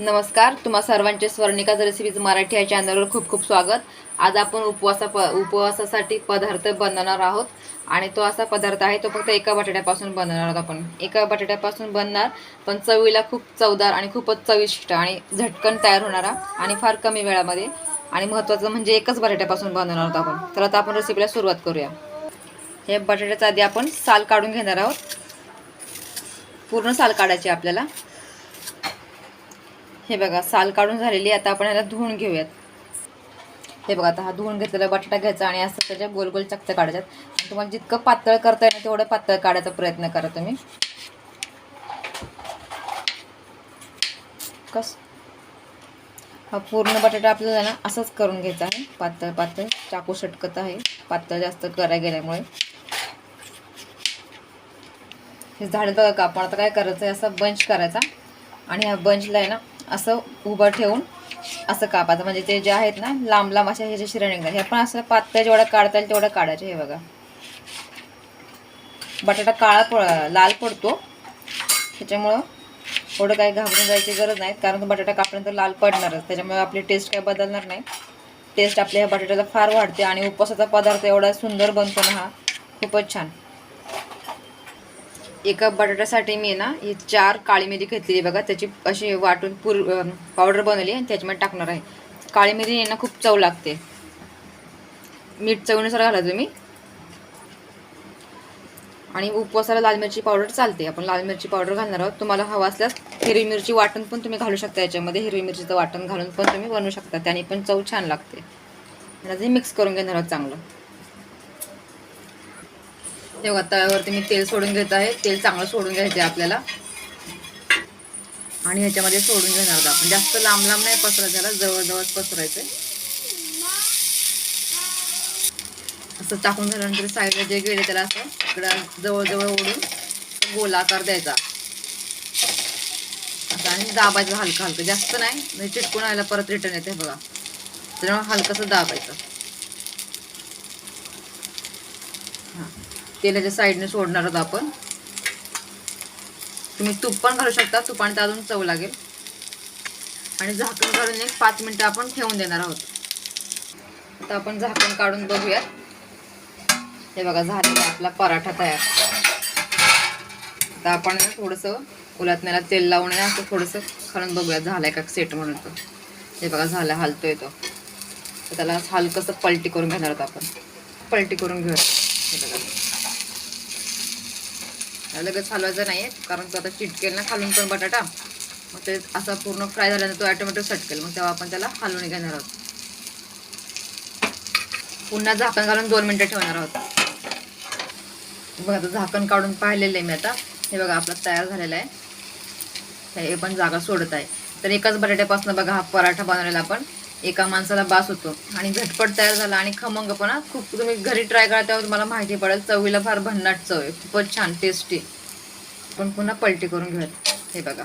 नमस्कार तुम्हा सर्वांचे स्वर्णिकाच रेसिपीज मराठी या चॅनलवर खूप खूप स्वागत. आज आपण उपवासा प उपवासासाठी पदार्थ बनवणार आहोत. आणि तो असा पदार्थ आहे तो फक्त एका बटाट्यापासून बनवणार आहोत आपण. एका बटाट्यापासून बनणार पण चवीला खूप चवदार आणि खूपच चविष्ट आणि झटकन तयार होणारा आणि फार कमी वेळामध्ये. आणि महत्त्वाचं म्हणजे एकच बटाट्यापासून बनवणार आहोत आपण. तर आता आपण रेसिपीला सुरुवात करूया. हे बटाट्याचा आधी आपण साल काढून घेणार आहोत. पूर्ण साल काढायची आपल्याला. हे बघा साल काढून झालेली आता आपण याला धुवून घेऊयात. हे बघा आता हा धुवून घेतलेला बटाटा घ्यायचा आणि असं त्याच्या गोल गोल चकत्या काढायच्यात. तुम्हाला जितकं पातळ करता येईल तेवढं पातळ काढायचा प्रयत्न करा तुम्ही. कस? हा पूर्ण बटाटा आपल्याला ना असंच करून घ्यायचा आहे. पातळ पातळ. चाकू सटकत आहे. पातळ जास्त करायला गेल्यामुळे. हे झाड बघा का आपण आता काय करायचं आहे? असा बंच करायचा. आणि ह्या बंचला आहे ना असं उभं ठेवून असं कापायचं. म्हणजे ते जे आहेत ना लांब लांब अशा ह्याच्या शिऱ्या निघतात हे पण असं पातळ जेवढं काढता येईल तेवढं काढायचे हे बघा. बटाटा काळा पड लाल पडतो. त्याच्यामुळं थोडं काही घाबरून जायची गरज नाही कारण तो बटाटा कापल्यानंतर लाल पडणारच. त्याच्यामुळे आपली टेस्ट काही बदलणार नाही. टेस्ट आपल्या ह्या बटाट्याला फार वाढते आणि उपवासाचा पदार्थ एवढा सुंदर बनतो ना हा खूपच छान. एका बटाट्यासाठी मी ना ही चार काळी मिरी घेतलेली बघा त्याची अशी वाटून पूर पावडर बनवली आणि त्याच्यामध्ये टाकणार आहे. काळी मिरी ना खूप चव लागते. मीठ चवीनुसार घाला तुम्ही आणि उपवासाला लाल मिरची पावडर चालते. आपण लाल मिरची पावडर घालणार आहोत. तुम्हाला हवा असल्यास हिरवी मिरची वाटण पण तुम्ही घालू शकता. याच्यामध्ये हिरवी मिरचीचं वाटण घालून पण तुम्ही बनवू शकता. त्याने पण चव छान लागते. आणि मिक्स करून घेणार आहोत चांगलं. तेव्हा तव्यावरती मी तेल सोडून घेत आहे. तेल चांगलं सोडून घ्यायचं आहे आपल्याला. आणि ह्याच्यामध्ये सोडून घेणार आहोत आपण. जास्त लांब लांब नाही पसरायचं. त्याला जवळजवळच पसरायचं असं टाकून झाल्यानंतर साईडला जे गेले त्याला असं इकडं जवळजवळ ओढून गोलाकार द्यायचा. असं आणि दाबायचं हलकं हलकं. जास्त नाही. म्हणजे चिटकून आयला परत रिटर्न येते बघा. त्याच्यामुळे हलकंसं दाबायचं. तेलाच्या साईडने सोडणार आहोत आपण. तुम्ही तूप पण घालू शकता. तुपाने तर अजून चव लागेल. आणि झाकण काढून एक पाच मिनटं आपण ठेवून देणार आहोत. आता आपण झाकण काढून बघूयात. हे बघा झालेला आपला पराठा तयार. आता आपण थोडंसं उलातण्याला तेल लावून असं थोडंसं खालून बघूया झालंय का सेट म्हणून तो हे बघा झालं हलतोय तो. तर त्याला हलकंसं पलटी करून घेणार आहोत आपण. पलटी करून घेऊया हे बघा लगेच हलवायचं नाही कारण तो आता चिटकेल ना खालून पण बटाटा. मग ते असा पूर्ण फ्राय झाल्यानंतर तो ॲटोमॅटिक सटकेल मग तेव्हा आपण त्याला हलवून घेणार आहोत. पुन्हा झाकण घालून दोन मिनटं ठेवणार आहोत. बघा आता झाकण काढून पाहिलेलं आहे मी आता. हे बघा आपला तयार झालेला आहे हे पण जागा सोडत आहे. तर एकाच बटाट्यापासून बघा हा पराठा बनवलेला आपण. एका माणसाला बास होतो आणि झटपट तयार झाला आणि खमंग पण खूप तुम्ही घरी ट्राय करा तेव्हा तुम्हाला माहिती पडेल चवीला फार भन्नाट चव आहे. खूपच छान टेस्टी पण पुन्हा पलटी करून घेऊयात. हे बघा.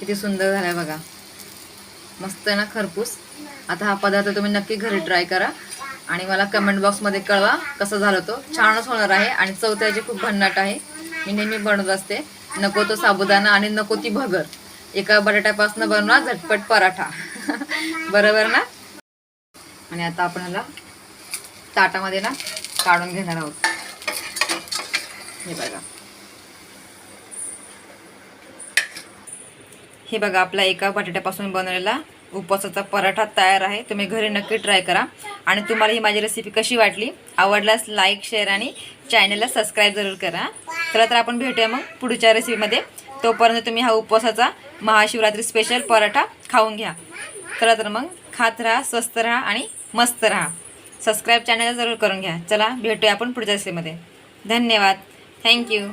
किती सुंदर झालाय बघा. मस्त आहे ना खरपूस? आता हा पदार्थ तुम्ही नक्की घरी ट्राय करा. आणि मला कमेंट बॉक्समध्ये कळवा कसं झालं तो. छानच होणार आहे आणि चव त्याची खूप भन्नाट आहे. मी नेहमी बनवत असते नको तो साबुदाणा आणि नको ती भगर. एका बटाट्यापासून बनवा झटपट पराठा. बरोबर ना? आणि आता आपण याला ताटामध्ये ना काढून घेणार आहोत. हे बघा. हे बघा आपला एका बटाट्यापासून बनवलेला उपवासाचा पराठा तयार आहे. तुम्ही घरी नक्की ट्राय करा. आणि तुम्हाला ही माझी रेसिपी कशी वाटली? आवडल्यास लाईक शेअर आणि चॅनलला सबस्क्राईब जरूर करा. चला तर आपण भेटूया मग पुढच्या रेसिपीमध्ये तोपर्यंत तुम्ही हा उपवासाचा महाशिवरात्री स्पेशल पराठा खाऊन घ्या. चला तर मग खात राहा स्वस्त राहा आणि मस्त राहा. सबस्क्राईब चॅनल जरूर करून घ्या. चला भेटूया आपण पुढच्या रेसिपीमध्ये धन्यवाद. थँक्यू